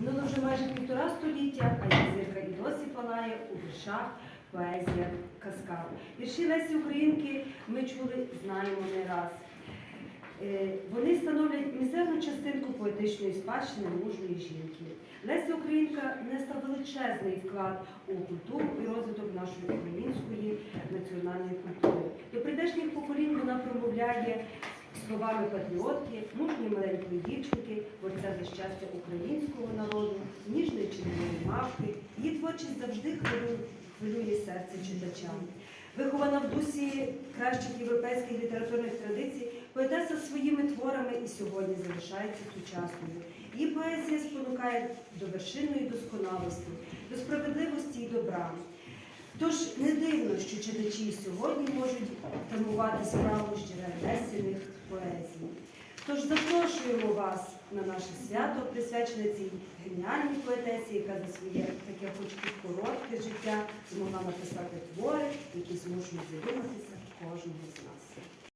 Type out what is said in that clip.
Минуло вже майже півтора століття, а зірка і досі палає у віршах поезія казка. Вірші Лесі Українки ми чули, знаємо не раз. Е, Вони становлять мізерну частинку поетичної спадщини мужньої жінки. Леся Українка внесла величезний вклад у культуру і розвиток нашої української національної культури. До прийдешніх поколінь вона промовляє словами патріотки, мужньої маленької дівчинки, борця за щастя українського народу, мавки. Її творчість завжди хвилює, серце читача. Вихована в дусі кращих європейських літературних традицій, поетеса своїми творами і сьогодні залишається сучасною. Її поезія спонукає до вершинної досконалості, до справедливості і добра. Тож не дивно, що читачі сьогодні можуть тамувати справу щиросних поезій. Тож запрошуємо вас на наше свято, присвячене цій геніальній поетесі, яка за своє таке хоч і коротке життя змогла написати твори, які змушують задуматися кожного з нас.